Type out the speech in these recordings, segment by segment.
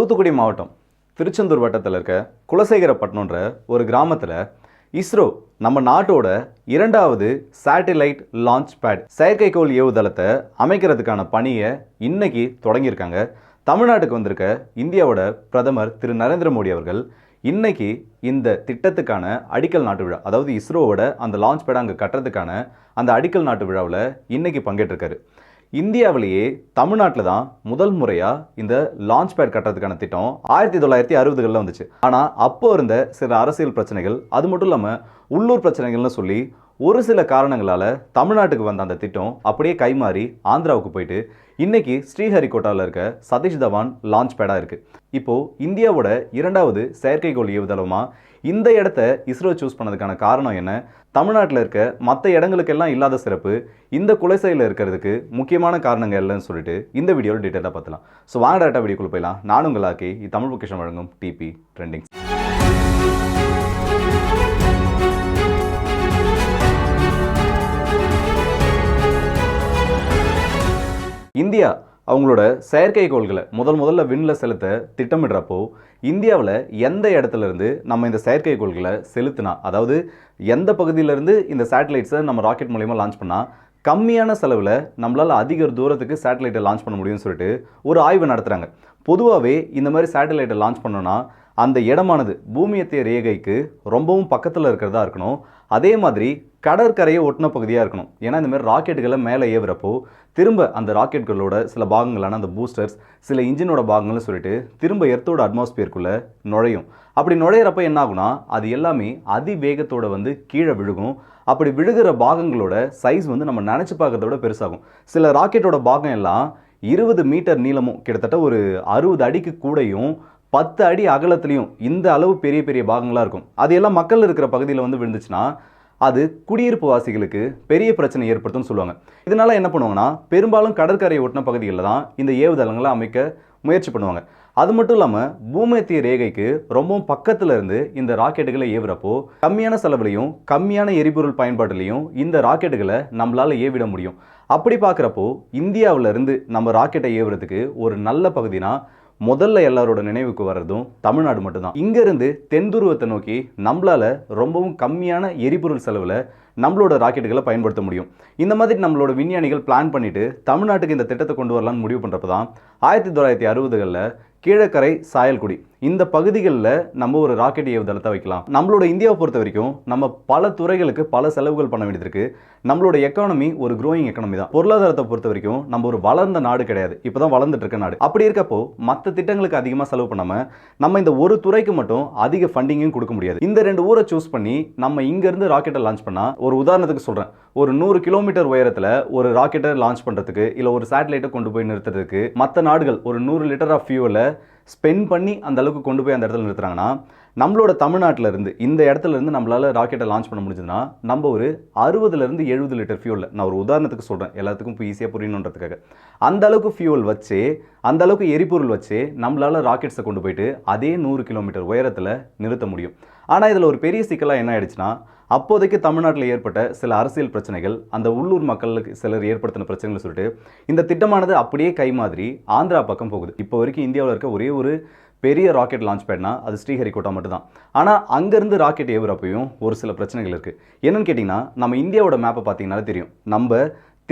தூத்துக்குடி மாவட்டம் திருச்செந்தூர் வட்டத்தில் இருக்க குலசேகரப்பட்டினன்ற ஒரு கிராமத்தில் இஸ்ரோ நம்ம நாட்டோட இரண்டாவது சேட்டிலைட் லான்ச் பேட் செயற்கைக்கோள் ஏவுதளத்தை அமைக்கிறதுக்கான பணியை இன்னைக்கு தொடங்கியிருக்காங்க. தமிழ்நாட்டுக்கு வந்திருக்க இந்தியாவோட பிரதமர் திரு நரேந்திர மோடி அவர்கள் இன்னைக்கு இந்த திட்டத்துக்கான அடிக்கல் நாட்டு விழா அதாவது இஸ்ரோவோட அந்த லான்ச் பேட் அங்கே கட்டுறதுக்கான அந்த அடிக்கல் நாட்டு விழாவில் இன்னைக்கு பங்கேற்றிருக்காரு. இந்தியாவிலேயே தமிழ்நாட்டில் தான் முதல் முறையாக இந்த லான்ச் பேட் கட்டுறதுக்கான திட்டம் ஆயிரத்தி தொள்ளாயிரத்தி அறுபதுகளில் வந்துச்சு. ஆனால் அப்போ இருந்த சில அரசியல் பிரச்சனைகள் அது மட்டும் இல்லாமல் உள்ளூர் பிரச்சனைகள்னு சொல்லி ஒரு சில காரணங்களால் தமிழ்நாட்டுக்கு வந்த அந்த திட்டம் அப்படியே கைமாறி ஆந்திராவுக்கு போயிட்டு இன்னைக்கு ஸ்ரீஹரிகோட்டாவில் இருக்க சதீஷ் தவான் லான்ச் பேடாக இருக்குது இப்போது இந்தியாவோட இரண்டாவது செயற்கைக்கோள் ஏவுதளமாக இந்த இடத்த இஸ்ரோ சூஸ் பண்ணதுக்கான காரணம் என்ன? தமிழ்நாட்டில் இருக்க மற்ற இடங்களுக்கெல்லாம் இல்லாத சிறப்பு இந்த குலைசையில் இருக்கிறதுக்கு முக்கியமான காரணங்கள் இல்லைன்னு சொல்லிட்டு இந்த வீடியோவில் டீட்டெயிலாக பார்த்துலாம் ஸோ வாங்க டேட்டா வீடியோக்குள்ளே போயிடலாம். நானும் உங்களாக்கி தமிழ் பொக்கிஷன் வழங்கும் டிபி ட்ரெண்டிங் இந்தியா அவங்களோட செயற்கைக்கோள்களை முதல் முதல்ல விண்ணில் செலுத்த திட்டமிடுறப்போ இந்தியாவில் எந்த இடத்துல இருந்து நம்ம இந்த செயற்கைக்கோள்களை செலுத்தினா அதாவது எந்த பகுதியிலேருந்து இந்த சேட்டலைட்ஸை நம்ம ராக்கெட் மூலயமா லான்ச் பண்ணால் கம்மியான செலவில் நம்மளால் அதிக தூரத்துக்கு சேட்டலைட்டை லான்ச் பண்ண முடியும்னு சொல்லிட்டு ஒரு ஆய்வு நடத்துகிறாங்க பொதுவாகவே இந்த மாதிரி சேட்டலைட்டை லான்ச் பண்ணோன்னா அந்த இடமானது பூமியத்திய ரேகைக்கு ரொம்பவும் பக்கத்தில் இருக்கிறதா இருக்கணும். அதே மாதிரி கடற்கரையை ஒட்டின பகுதியாக இருக்கணும். ஏன்னா இந்தமாதிரி ராக்கெட்டுகளை மேலே ஏவுறப்போ திரும்ப அந்த ராக்கெட்டுகளோட சில பாகங்களான அந்த பூஸ்டர்ஸ் சில இன்ஜினோட பாகங்கள்னு சொல்லிட்டு திரும்ப எர்த்தோட அட்மாஸ்பியருக்குள்ளே நுழையும். அப்படி நுழையிறப்ப என்ன ஆகுனா அது எல்லாமே அதிவேகத்தோட வந்து கீழே விழுகும். அப்படி விழுகிற பாகங்களோட சைஸ் வந்து நம்ம நினச்சி பார்க்கறத விட பெருசாகும். சில ராக்கெட்டோட பாகம் எல்லாம் இருபது மீட்டர் நீளமும் கிட்டத்தட்ட ஒரு அறுபது அடிக்கு கூடையும் பத்து அடி அகலத்துலேயும் இந்த அளவு பெரிய பெரிய பாகங்களாக இருக்கும். அது எல்லாம் மக்கள் இருக்கிற பகுதியில் வந்து விழுந்துச்சுன்னா அது குடியிருப்பு வாசிகளுக்கு பெரிய பிரச்சனை ஏற்படுத்தும்னு சொல்லுவாங்க. இதனால் என்ன பண்ணுவாங்கன்னா பெரும்பாலும் கடற்கரையை ஒட்டின பகுதிகளில் தான் இந்த ஏவுதளங்களை அமைக்க முயற்சி பண்ணுவாங்க. அது மட்டும் இல்லாமல் பூமத்திய ரேகைக்கு ரொம்பவும் பக்கத்தில் இருந்து இந்த ராக்கெட்டுகளை ஏவுறப்போ கம்மியான செலவுலையும் கம்மியான எரிபொருள் பயன்பாட்டிலையும் இந்த ராக்கெட்டுகளை நம்மளால் ஏவிட முடியும். அப்படி பார்க்குறப்போ இந்தியாவில் இருந்து நம்ம ராக்கெட்டை ஏவுறதுக்கு ஒரு நல்ல பகுதினா முதல்ல எல்லாரோட நினைவுக்கு வர்றதும் தமிழ்நாடு மட்டும்தான். இங்கேருந்து தென்துருவத்தை நோக்கி நம்மளால ரொம்பவும் கம்மியான எரிபொருள் செலவில் நம்மளோட ராக்கெட்டுகளை பயன்படுத்த முடியும். இந்த மாதிரி நம்மளோட விஞ்ஞானிகள் பிளான் பண்ணிவிட்டு தமிழ்நாட்டுக்கு இந்த திட்டத்தை கொண்டு வரலாம்னு முடிவு பண்ணுறப்ப தான் ஆயிரத்தி தொள்ளாயிரத்தி அறுபதுகளில் கீழக்கரை சாயல்குடி இந்த பகுதிகளில் நம்ம ஒரு ராக்கெட் ஏவுதளத்தை வைக்கலாம். நம்மளோட இந்தியாவை பொறுத்த வரைக்கும் நம்ம பல துறைகளுக்கு பல செலவுகள் பண்ண வேண்டியது இருக்குது நம்மளோட எக்கானமி ஒரு க்ரோயிங் எக்கானமி தான். பொருளாதாரத்தை பொறுத்த வரைக்கும் நம்ம ஒரு வளர்ந்த நாடு கிடையாது. இப்போதான் வளர்ந்துட்டு இருக்க நாடு. அப்படி இருக்கப்போ மற்ற திட்டங்களுக்கு அதிகமாக செலவு பண்ணாமல் நம்ம இந்த ஒரு துறைக்கு மட்டும் அதிக ஃபண்டிங்கும் கொடுக்க முடியாது. இந்த ரெண்டு ஊரை சூஸ் பண்ணி நம்ம இங்கேருந்து ராக்கெட்டை லான்ச் பண்ணால் ஒரு உதாரணத்துக்கு சொல்கிறேன் ஒரு நூறு கிலோமீட்டர் உயரத்தில் ஒரு ராக்கெட்டை லான்ச் பண்ணுறதுக்கு இல்லை ஒரு சேட்டலைட்டை கொண்டு போய் நிறுத்துறதுக்கு மற்ற நாடுகள் ஒரு நூறு லிட்டர் ஆஃப் ஃபியூவலை ஸ்பெண்ட் பண்ணி அந்த அளவுக்கு கொண்டு போய் அந்த இடத்துல நிறுத்துறாங்கன்னா நம்மளோட தமிழ்நாட்டில் இருந்து இந்த இடத்துல இருந்து நம்மளால் ராக்கெட்டை லான்ச் பண்ண முடிஞ்சதுன்னா நம்ம ஒரு அறுபதுலேருந்து எழுபது லிட்டர் ஃபியூலில் நான் ஒரு உதாரணத்துக்கு சொல்கிறேன் எல்லாத்துக்கும் இப்போ ஈஸியாக புரியணுன்றதுக்காக. அந்த அளவுக்கு ஃபியூல் வச்சு அந்த அளவுக்கு எரிபொருள் வச்சு நம்மளால் ராக்கெட்ஸை கொண்டு போயிட்டு அதே நூறு கிலோமீட்டர் உயரத்தில் நிறுத்த முடியும். ஆனால் இதில் ஒரு பெரிய சிக்கலாக என்ன ஆயிடுச்சுன்னா அப்போதைக்கு தமிழ்நாட்டில் ஏற்பட்ட சில அரசியல் பிரச்சனைகள் அந்த உள்ளூர் மக்களுக்கு சிலர் ஏற்படுத்தின பிரச்சனைகள் சொல்லிட்டு இந்த திட்டமானது அப்படியே கை மாதிரி ஆந்திரா பக்கம் போகுது. இப்போ வரைக்கும் இந்தியாவில் இருக்க ஒரே ஒரு பெரிய ராக்கெட் லான்ச் பேட்னா அது ஸ்ரீஹரிகோட்டா மட்டும்தான். ஆனால் அங்கேருந்து ராக்கெட் ஏவுறப்பையும் ஒரு சில பிரச்சனைகள் இருக்குது என்னென்னு கேட்டிங்கன்னா நம்ம இந்தியாவோட மேப்பை பார்த்தீங்கன்னாலே தெரியும். நம்ம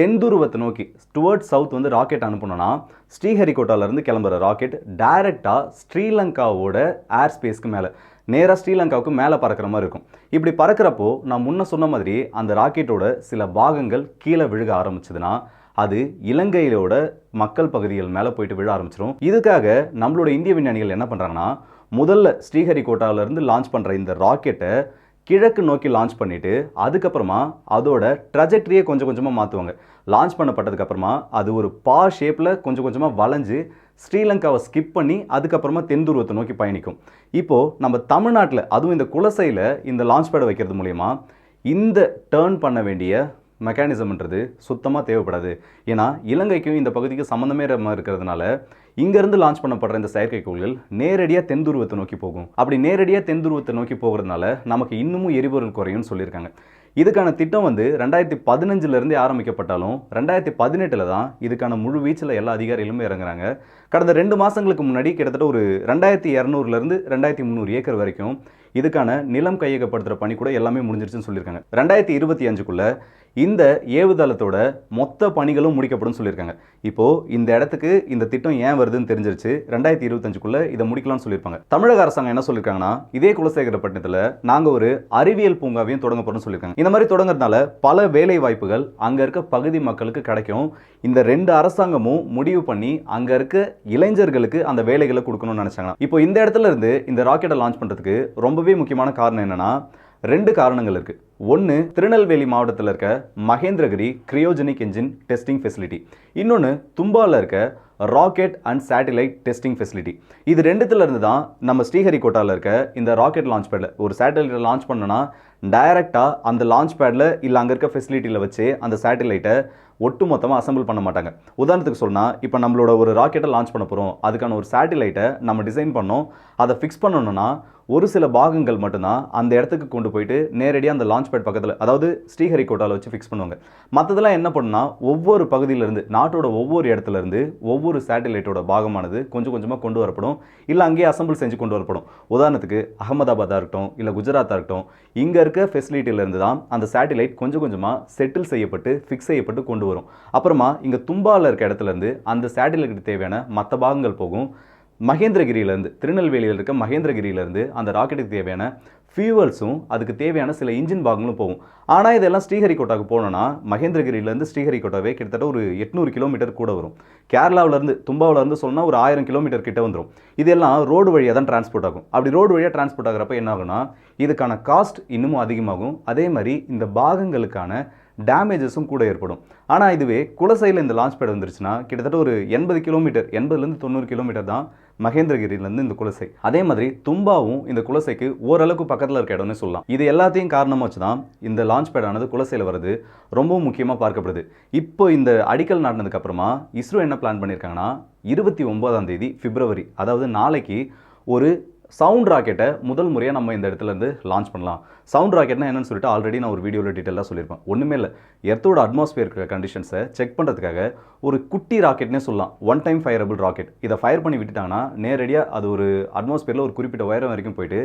தென் துருவத்தை நோக்கி டுவர்ட் சவுத் வந்து ராக்கெட் அனுப்பணும்னா ஸ்ரீஹரிகோட்டாலேருந்து கிளம்புற ராக்கெட் டைரெக்டாக ஸ்ரீலங்காவோட ஏர் ஸ்பேஸ்க்கு மேலே. நேராக ஸ்ரீலங்காவுக்கு மேலே பறக்கிற மாதிரி இருக்கும். இப்படி பறக்கிறப்போ நான் முன்ன சொன்ன மாதிரி அந்த ராக்கெட்டோட சில பாகங்கள் கீழே விழுக ஆரம்பிச்சதுன்னா அது இலங்கையிலோட மக்கள் பகுதிகள் மேலே போயிட்டு விழ ஆரம்பிச்சிடும் இதுக்காக நம்மளோட இந்திய விஞ்ஞானிகள் என்ன பண்ணுறாங்கன்னா முதல்ல ஸ்ரீஹரிகோட்டாவிலேருந்து லான்ச் பண்ணுற இந்த ராக்கெட்டை கிழக்கு நோக்கி லான்ச் பண்ணிவிட்டு அதுக்கப்புறமா அதோட ட்ரஜெக்டரியை கொஞ்சம் கொஞ்சமாக மாற்றுவாங்க லான்ச் பண்ணப்பட்டதுக்கப்புறமா அது ஒரு பா ஷேப்பில் கொஞ்சம் கொஞ்சமாக வளைஞ்சு ஸ்ரீலங்காவை ஸ்கிப் பண்ணி அதுக்கப்புறமா தென் துருவத்தை நோக்கி பயணிக்கும். இப்போது நம்ம தமிழ்நாட்டில் அதுவும் இந்த குலசையில் இந்த லான்ச் பேடை வைக்கிறது மூலயமா இந்த டேர்ன் பண்ண வேண்டிய மெக்கானிசம்ன்றது சுத்தமாக தேவைப்படாது. ஏன்னா இலங்கைக்கும் இந்த பகுதிக்கு சம்மந்தமே இருக்கிறதுனால இங்கேருந்து லான்ச் பண்ணப்படுற இந்த செயற்கைக்கோள்கள் நேரடியாக தென் துருவத்தை நோக்கி போகும். அப்படி நேரடியாக தென் துருவத்தை நோக்கி போகிறதுனால நமக்கு இன்னமும் எரிபொருள் குறையும்னு சொல்லியிருக்காங்க. இதுக்கான திட்டம் வந்து ரெண்டாயிரத்தி பதினஞ்சுலேருந்தே ஆரம்பிக்கப்பட்டாலும் ரெண்டாயிரத்தி பதினெட்டில் தான் இதுக்கான முழு வீச்சில் எல்லா அதிகாரிகளுமே இறங்குறாங்க. கடந்த ரெண்டு மாதங்களுக்கு முன்னாடி கிட்டத்தட்ட ஒரு ரெண்டாயிரத்தி இரநூறுலேருந்து ரெண்டாயிரத்தி முந்நூறு ஏக்கர் வரைக்கும் இதுக்கான நிலம் கையகப்படுத்துகிற பணி கூட எல்லாமே முடிஞ்சிருச்சுன்னு சொல்லியிருக்காங்க. ரெண்டாயிரத்தி இருபத்தி அஞ்சுக்குள்ள இந்த ஏவுதளத்தோட மொத்த பணிகளும் முடிக்கப்படும் சொல்லியிருக்காங்க. இப்போது இந்த இடத்துக்கு இந்த திட்டம் ஏன் வருதுன்னு தெரிஞ்சிருச்சு. ரெண்டாயிரத்தி இருபத்தஞ்சுக்குள்ளே இதை முடிக்கலாம்னு சொல்லியிருப்பாங்க. தமிழக அரசாங்கம் என்ன சொல்லியிருக்காங்கன்னா இதே குலசேகரப்பட்டினத்தில் நாங்கள் ஒரு அறிவியல் பூங்காவையும் தொடங்க போகிறோம்னு சொல்லியிருக்காங்க. இந்த மாதிரி தொடங்குறதுனால பல வேலை வாய்ப்புகள் அங்கே இருக்க பகுதி மக்களுக்கு கிடைக்கும். இந்த ரெண்டு அரசாங்கமும் முடிவு பண்ணி அங்கே இருக்க இளைஞர்களுக்கு அந்த வேலைகளை கொடுக்கணும்னு நினச்சாங்க இப்போ இந்த இடத்துல இருந்து இந்த ராக்கெட்டை லான்ச் பண்ணுறதுக்கு ரொம்ப ரொம்பவே முக்கியமான காரணம் என்னென்னா ரெண்டு காரணங்கள் இருக்குது ஒன்று திருநெல்வேலி மாவட்டத்தில் இருக்க Mahendragiri cryogenic engine testing facility. இன்னொன்று தும்பாவில் இருக்க rocket and satellite testing facility. இது ரெண்டுத்துல இருந்து தான் நம்ம ஸ்ரீஹரிகோட்டாவில் இருக்க இந்த ராக்கெட் லான்ச் பேடில் ஒரு சேட்டலைட்டை லான்ச் பண்ணனா டைரெக்டாக அந்த லான்ச் பேடில் இல்லை அங்கே இருக்க ஃபெசிலிட்டியில் வச்சு அந்த சேட்டலைட்டை ஒட்டு மொத்தமாக அசம்பிள் பண்ண மாட்டாங்க. உதாரணத்துக்கு சொன்னால் இப்போ நம்மளோட ஒரு ராக்கெட்டை லான்ச் பண்ண போகிறோம் அதுக்கான ஒரு சேட்டிலைட்டை நம்ம டிசைன் பண்ணோம். அதை ஃபிக்ஸ் பண்ணணும்னா ஒரு சில பாகங்கள் மட்டும்தான் அந்த இடத்துக்கு கொண்டு போயிட்டு நேரடியாக அந்த லான்ச் பேட் பக்கத்தில் அதாவது ஸ்ரீஹரிகோட்டாவில் வச்சு ஃபிக்ஸ் பண்ணுவாங்க. மற்றதெல்லாம் என்ன பண்ணுன்னா ஒவ்வொரு பகுதியிலேருந்து நாட்டோட ஒவ்வொரு இடத்துல இருந்து ஒவ்வொரு சேட்டலைட்டோட பாகமானது கொஞ்சம் கொஞ்சமாக கொண்டு வரப்படும். இல்லை அங்கேயே அசம்பிள் செஞ்சு கொண்டு வரப்படும். உதாரணத்துக்கு அகமதாபாத்தாக இருக்கட்டும் இல்லை குஜராத்தாக இருக்கட்டும் இங்கே இருக்க ஃபெசிலிட்டியிலேருந்து தான் அந்த சேட்டலைட் கொஞ்சம் கொஞ்சமாக செட்டில் செய்யப்பட்டு ஃபிக்ஸ் செய்யப்பட்டு கொண்டு வரும். அப்புறமா இங்கே தும்பாவில் இருக்க இடத்துலேருந்து அந்த சேட்டலைட்டுக்கு தேவையான மற்ற பாகங்கள் போகும். மகேந்திரகிரியிலேருந்து திருநெல்வேலியில் இருக்க மகேந்திரகிரியிலேருந்து அந்த ராக்கெட்டுக்கு தேவையான ஃபியூவல்ஸும் அதுக்கு தேவையான சில இன்ஜின் பாகங்களும் போகும். ஆனால் இதெல்லாம் ஸ்ரீஹரிகோட்டாவுக்கு போனோன்னா மகேந்திரகிரியிலேருந்து ஸ்ரீஹரிகோட்டாவே கிட்டத்தட்ட ஒரு எட்நூறு கிலோமீட்டர் கூட வரும். கேரளாவிலேருந்து தும்பாவிலேருந்து சொன்னால் ஒரு ஆயிரம் கிலோமீட்டர் கிட்ட வந்துடும் இதெல்லாம் ரோடு வழியாக தான் டிரான்ஸ்போர்ட் ஆகும். அப்படி ரோடு வழியாக டிரான்ஸ்போர்ட் ஆகிறப்ப என்ன ஆகும்னா இதுக்கான காஸ்ட் இன்னமும் அதிகமாகும். அதே மாதிரி இந்த பாகங்களுக்கான டேமேஜஸும் கூட ஏற்படும். ஆனால் இதுவே குலசையில் இந்த லான்ச் பேட் வந்துருச்சுன்னா கிட்டத்தட்ட ஒரு எண்பது கிலோமீட்டர் எண்பதுலேருந்து தொண்ணூறு கிலோமீட்டர் தான் மகேந்திரகிரியிலேருந்து இந்த குலசை. அதே மாதிரி தும்பாவும் இந்த குலசைக்கு ஓரளவுக்கு பக்கத்தில் இருக்க இடம்னு சொல்லலாம். இது எல்லாத்தையும் காரணமாக வச்சு தான் இந்த லான்ச் பேடானது குலசையில் வருது. ரொம்பவும் முக்கியமாக பார்க்கப்படுது. இப்போ இந்த அடிக்கல் நாட்டினதுக்கப்புறமா இஸ்ரோ என்ன பிளான் பண்ணியிருக்காங்கன்னா இருபத்தி ஒன்பதாம் தேதி பிப்ரவரி அதாவது நாளைக்கு ஒரு சவுண்ட் ராக்கெட்டை முதல் முறையாக நம்ம இந்த இடத்துலேருந்து லான்ச் பண்ணலாம். சவுண்ட் ராக்கெட்னா என்னன்னு சொல்லிட்டு ஆல்ரெடி நான் ஒரு வீடியோவில் டீட்டெயிலாக சொல்லியிருப்பேன். ஒன்றுமே இல்லை. எர்த்தோட அட்மாஸ்பியர் இருக்கிற கண்டிஷன்ஸை செக் பண்ணுறதுக்காக ஒரு குட்டி ராக்கெட்னே சொல்லலாம். ஒன் டைம் ஃபயரபிள் ராக்கெட் இதை ஃபயர் பண்ணி விட்டுட்டாங்கன்னா நேரடியாக அது ஒரு அட்மாஸ்பியரில் ஒரு குறிப்பிட்ட உயரம் வரைக்கும் போயிட்டு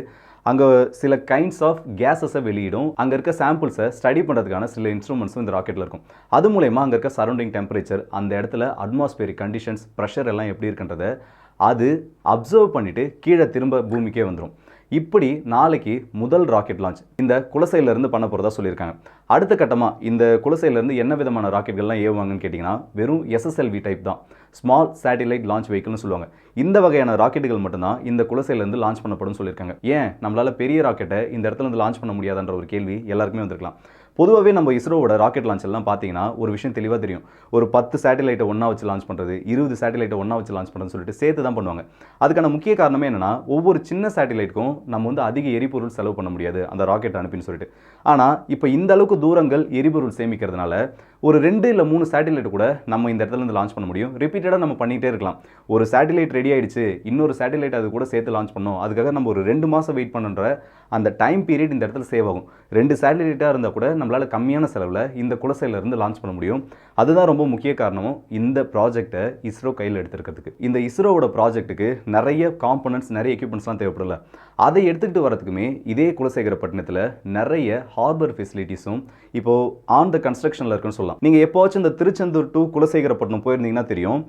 அங்கே சில கைண்ட்ஸ் ஆஃப் கேஸஸை வெளியிடும். அங்கே இருக்க சாம்பிள்ஸை ஸ்டடி பண்ணுறதுக்கான சில இன்ஸ்ட்ருமெண்ட்ஸும் இந்த ராக்கெட்டில் இருக்கும். அது மூலயமா அங்கே இருக்க சரௌண்டிங் டெம்பரேச்சர் அந்த இடத்துல அட்மாஸ்பியரிக் கண்டிஷன்ஸ் ப்ரெஷர் எல்லாம் எப்படி இருக்குன்றதை அது அப்சர்வ் பண்ணிவிட்டு கீழே திரும்ப பூமிக்கே வந்துடும் இப்படி நாளைக்கு முதல் ராக்கெட் லான்ச் இந்த குலசையிலேருந்து பண்ண போகிறதா சொல்லியிருக்காங்க. அடுத்த கட்டமாக இந்த குலசையிலேருந்து என்ன விதமான ராக்கெட்கள்லாம் ஏவுவாங்கன்னு கேட்டிங்கன்னா வெறும் எஸ்எஸ்எல்வி டைப் தான். ஸ்மால் சேட்டிலைட் லான்ச் வெஹிக்கிள்னு சொல்லுவாங்க. இந்த வகையான ராக்கெட்டுகள் மட்டும்தான் இந்த குலசையிலேருந்து லான்ச் பண்ணப்படும் சொல்லியிருக்காங்க. ஏன்? நம்மளால் பெரிய ராக்கெட்டை இந்த இடத்துல இருந்து லான்ச் பண்ண முடியாதுன்ற ஒரு கேள்வி எல்லாருக்குமே வந்திருக்கலாம். பொதுவாகவே நம்ம இஸ்ரோவோட ராக்கெட் லான்ச் எல்லாம் பார்த்தீங்கன்னா ஒரு விஷயம் தெளிவாக தெரியும். ஒரு பத்து சேட்டலைட்டை ஒன்றா வச்சு லான்ச் பண்ணுறது இருபது சேட்டலைட்டை ஒன்றா வச்சு லான்ச் பண்ணுறதுன்னு சொல்லிட்டு சேர்த்து தான் பண்ணுவாங்க. அதுக்கான முக்கிய காரணமே என்னென்னா ஒவ்வொரு சின்ன சேட்டலைட்டுக்கும் நம்ம வந்து அதிக எரிபொருள் செலவு பண்ண முடியாது அந்த ராக்கெட் அனுப்பின்னு சொல்லிட்டு. ஆனால் இப்போ இந்த அளவுக்கு தூரங்கள் எரிபொருள் சேமிக்கிறதுனால ஒரு ரெண்டு இல்லை மூணு சேட்டிலைட் கூட நம்ம இந்த இடத்துல இருந்து லான்ச் பண்ண முடியும். ரிப்பீட்டடாக நம்ம பண்ணிகிட்டே இருக்கலாம். ஒரு சேட்டிலைட் ரெடி ஆயிடுச்சு இன்னொரு சேட்டிலைட் அது கூட சேர்த்து லான்ச் பண்ணோம். அதுக்காக நம்ம ஒரு ரெண்டு மாதம் வெயிட் பண்ணுற அந்த டைம் பீரியட் இந்த இடத்துல சேவ் ஆகும். ரெண்டு சேட்டலைட்டாக இருந்தால் கூட நம்மளால் கம்மியான செலவில் இந்த குலசையிலேருந்து லான்ச் பண்ண முடியும். அதுதான் ரொம்ப முக்கிய காரணமும் இந்த ப்ராஜெக்ட்டை இஸ்ரோ கையில் எடுத்துருக்கிறதுக்கு. இந்த இஸ்ரோவோட ப்ராஜெக்ட்டுக்கு நிறைய காம்பனன்ட்ஸ் நிறைய எக்யூப்மெண்ட்ஸ்லாம் தேவைப்படல. அதை எடுத்துக்கிட்டு வரதுக்குமே இதே குலசேகரப்பட்டினத்தில் நிறைய ஹார்பர் ஃபெசிலிட்டிஸும் இப்போது ஆன் த கன்ஸ்ட்ரக்ஷனில் இருக்குன்னு சொல்லலாம். நீங்கள் எப்போவாச்சும் இந்த திருச்செந்தூர் டு குலசேகரப்பட்டினம் போயிருந்தீங்கன்னா தெரியும்.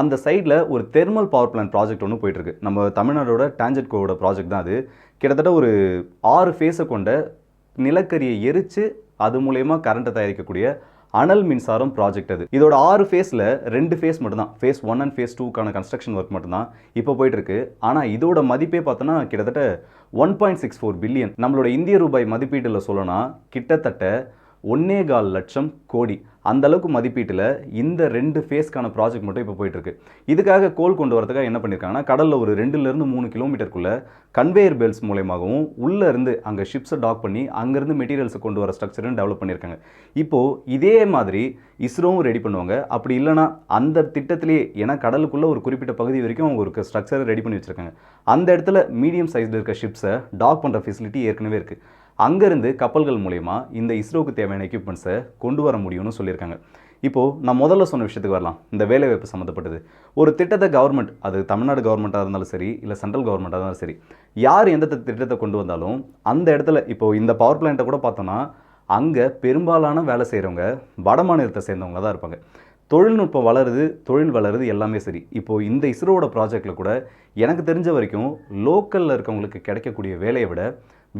அந்த சைடில் ஒரு தெர்மல் பவர் பிளான்ட் ப்ராஜெக்ட் ஒன்று போயிட்டுருக்கு. நம்ம தமிழ்நாடோட டான்ஜெட்கோவோட ப்ராஜெக்ட் தான் அது. கிட்டத்தட்ட ஒரு ஆறு ஃபேஸை கொண்ட நிலக்கரியை எரித்து அது மூலயமா கரண்ட்டை தயாரிக்கக்கூடிய அனல் மின்சாரம் ப்ராஜெக்ட் அது. இதோட ஆறு ஃபேஸில் ரெண்டு ஃபேஸ் மட்டும்தான். ஃபேஸ் ஒன் அண்ட் ஃபேஸ் டூக்கான கன்ஸ்ட்ரக்ஷன் ஒர்க் மட்டும்தான் இப்போ போயிட்டுருக்கு. ஆனால் இதோட மதிப்பே பார்த்தோன்னா கிட்டத்தட்ட one point six four billion நம்மளோட இந்திய ரூபாய் மதிப்பீட்டில் சொல்லணும்னா கிட்டத்தட்ட ஒன்னே கால் லட்சம் கோடி. அந்த அளவுக்கு மதிப்பீட்டில் இந்த ரெண்டு ஃபேஸ்க்கான ப்ராஜெக்ட் மட்டும் இப்போ போயிட்டுருக்கு இதுக்காக கோல் கொண்டு வரதுக்காக என்ன பண்ணியிருக்காங்கன்னா கடலில் ஒரு ரெண்டுலேருந்து மூணு கிலோமீட்டருக்குள்ளே கன்வேயர் பெல்ட்ஸ் மூலயமாகவும் உள்ளேருந்து அங்கே ஷிப்ஸை டாக் பண்ணி அங்கேருந்து மெட்டீரியல்ஸை கொண்டு வர ஸ்ட்ரக்சரும் டெவலப் பண்ணியிருக்காங்க இப்போது இதே மாதிரி இஸ்ரோவும் ரெடி பண்ணுவாங்க. அப்படி இல்லைன்னா அந்த திட்டத்திலேயே ஏன்னா கடலுக்குள்ளே ஒரு குறிப்பிட்ட பகுதி வரைக்கும் அவங்க ஒரு ஸ்ட்ரக்சரை ரெடி பண்ணி வச்சுருக்காங்க. அந்த இடத்துல மீடியம் சைஸில் இருக்க ஷிப்ஸை டாக் பண்ணுற ஃபெசிலிட்டி ஏற்கனவே இருக்குது அங்கேருந்து கப்பல்கள் மூலயமா இந்த இஸ்ரோவுக்கு தேவையான எக்யூப்மெண்ட்ஸை கொண்டு வர முடியும்னு சொல்லியிருக்காங்க. இப்போது நான் முதல்ல சொன்ன விஷயத்துக்கு வரலாம். இந்த வேலைவாய்ப்பு சம்மந்தப்பட்டது ஒரு திட்டத்தை கவர்மெண்ட் அது தமிழ்நாடு கவர்மெண்ட்டாக இருந்தாலும் சரி இல்லை சென்ட்ரல் கவர்மெண்ட்டாக இருந்தாலும் சரி யார் எந்த திட்டத்தை கொண்டு வந்தாலும் அந்த இடத்துல இப்போது இந்த பவர் பிளான்ட்டை கூட பார்த்தோன்னா அங்கே பெரும்பாலான வேலை செய்கிறவங்க வட மாநிலத்தை சேர்ந்தவங்க தான் இருப்பாங்க. தொழில்நுட்பம் வளருது தொழில் வளருது எல்லாமே சரி. இப்போது இந்த இஸ்ரோவோட ப்ராஜெக்டில் கூட எனக்கு தெரிஞ்ச வரைக்கும் லோக்கலில் இருக்கவங்களுக்கு கிடைக்கக்கூடிய வேலையை விட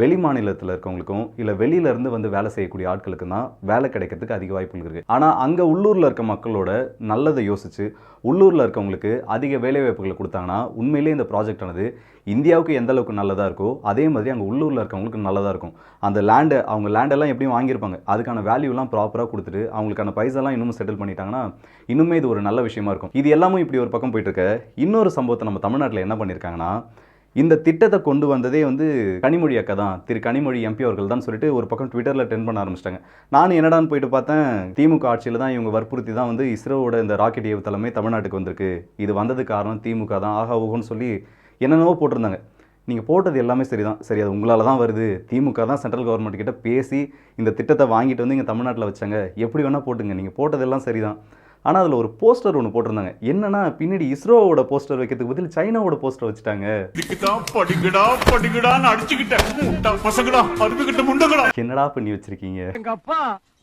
வெளி மாநிலத்தில் இருக்கவங்களுக்கும் இல்லை வெளியிலேருந்து வந்து வேலை செய்யக்கூடிய ஆட்களுக்கும் தான் வேலை கிடைக்கிறதுக்கு அதிக வாய்ப்புகள் இருக்குது ஆனால் அங்கே உள்ளூரில் இருக்க மக்களோட நல்லதை யோசித்து உள்ளூரில் இருக்கவங்களுக்கு அதிக வேலை வாய்ப்புகளை கொடுத்தாங்கன்னா உண்மையிலேயே இந்த ப்ராஜெக்ட் ஆனது இந்தியாவுக்கு எந்த அளவுக்கு நல்லதாக இருக்கோ அதே மாதிரி அங்கே உள்ளூரில் இருக்கவங்களுக்கு நல்லதாக இருக்கும். அந்த லேண்டை அவங்க லேண்டெல்லாம் எப்படியும் வாங்கியிருப்பாங்க. அதுக்கான வேல்யூலாம் ப்ராப்பராக கொடுத்துட்டு அவங்களுக்கான பைசாலாம் இன்னும் செட்டில் பண்ணிட்டாங்கன்னா இன்னுமே இது ஒரு நல்ல விஷயமா இருக்கும். இது எல்லாமே இப்படி ஒரு பக்கம் போயிட்டு இருக்க. இன்னொரு சம்பவத்தை நம்ம தமிழ்நாட்டில் என்ன பண்ணியிருக்காங்கன்னா இந்த திட்டத்தை கொண்டு வந்ததே வந்து கனிமொழி அக்கா தான். திரு கனிமொழி எம்பி அவர்கள் தான் சொல்லிட்டு ஒரு பக்கம் ட்விட்டரில் ட்ரெண்ட் பண்ண ஆரம்பிச்சிட்டாங்க. நானும் என்னடான்னு போயிட்டு பார்த்தேன் திமுக ஆட்சியில் தான் இவங்க வற்புறுத்தி தான் வந்து இஸ்ரோவோட இந்த ராக்கெட் ஏவுதளமே தமிழ்நாட்டுக்கு வந்திருக்கு. இது வந்தது காரணம் திமுக தான். ஆகா ஓகோன்னு சொல்லி என்னென்னவோ போட்டிருந்தாங்க. நீங்கள் போட்டது எல்லாமே சரி தான் சரி அது உங்களால் தான் வருது. திமுக தான் சென்ட்ரல் கவர்மெண்ட் கிட்ட பேசி இந்த திட்டத்தை வாங்கிட்டு வந்து இங்கே தமிழ்நாட்டில் வச்சாங்க. எப்படி வேணால் போட்டுங்க. நீங்கள் போட்டதெல்லாம் சரி தான் ஆனால் அதில் ஒரு போஸ்டர் ஒன்று போட்டிருந்தாங்க. என்னன்னா பின்னாடி இஸ்ரோவோட போஸ்டர் வைக்கிறதுக்கு பதில் சைனாவோட போஸ்டர் வச்சுட்டாங்க. என்னடா பண்ணி வச்சிருக்கீங்க?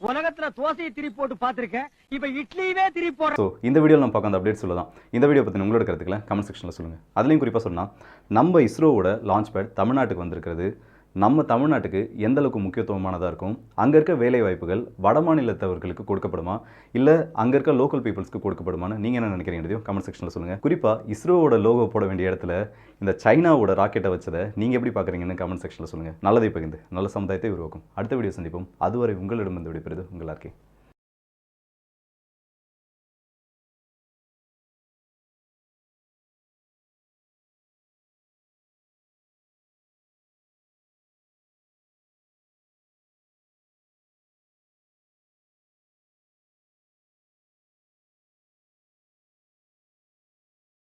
உலகத்துல தோசையை திருப்பி போட்டு பாத்திருக்கேன் இப்ப இட்லியவே திருப்பி போற ஸோ இந்த வீடியோவில் நம்ம பார்க்க அந்த அப்டேட் சொல்லலாம் இந்த வீடியோ பற்றி உங்களோட கருத்துக்களை கமெண்ட் செக்ஷனில் சொல்லுங்கள் அதுலேயும் குறிப்பாக சொன்னால் நம்ம இஸ்ரோவோட லான்ச் பேட் தமிழ்நாட்டுக்கு வந்திருக்கிறது. நம்ம தமிழ்நாட்டுக்கு எந்த அளவுக்கு முக்கியத்துவமானதாக இருக்கும்? அங்கே இருக்க வேலை வாய்ப்புகள் வட மாநிலத்தவர்களுக்கு கொடுக்கப்படுமா? இல்லை அங்கே இருக்க லோக்கல் பீப்புள்ஸ்க்கு கொடுக்கப்படுமான்னு நீங்கள் என்ன நினைக்கிறீங்கிறதையும் கமெண்ட் செக்ஷனில் சொல்லுங்கள் குறிப்பாக இஸ்ரோவோட லோகோ போட வேண்டிய இடத்துல இந்த சைனாவோட ராக்கெட்டை வச்சதை நீங்கள் எப்படி பார்க்குறீங்கன்னு கமெண்ட் செக்ஷனில் சொல்லுங்கள் நல்லதை பகிர்ந்து நல்ல சமுதாயத்தை உருவாக்கும். அடுத்த வீடியோ சந்திப்போம். அதுவரை உங்களிடம் வந்து விடைபெறுது உங்களாக இருக்கேன்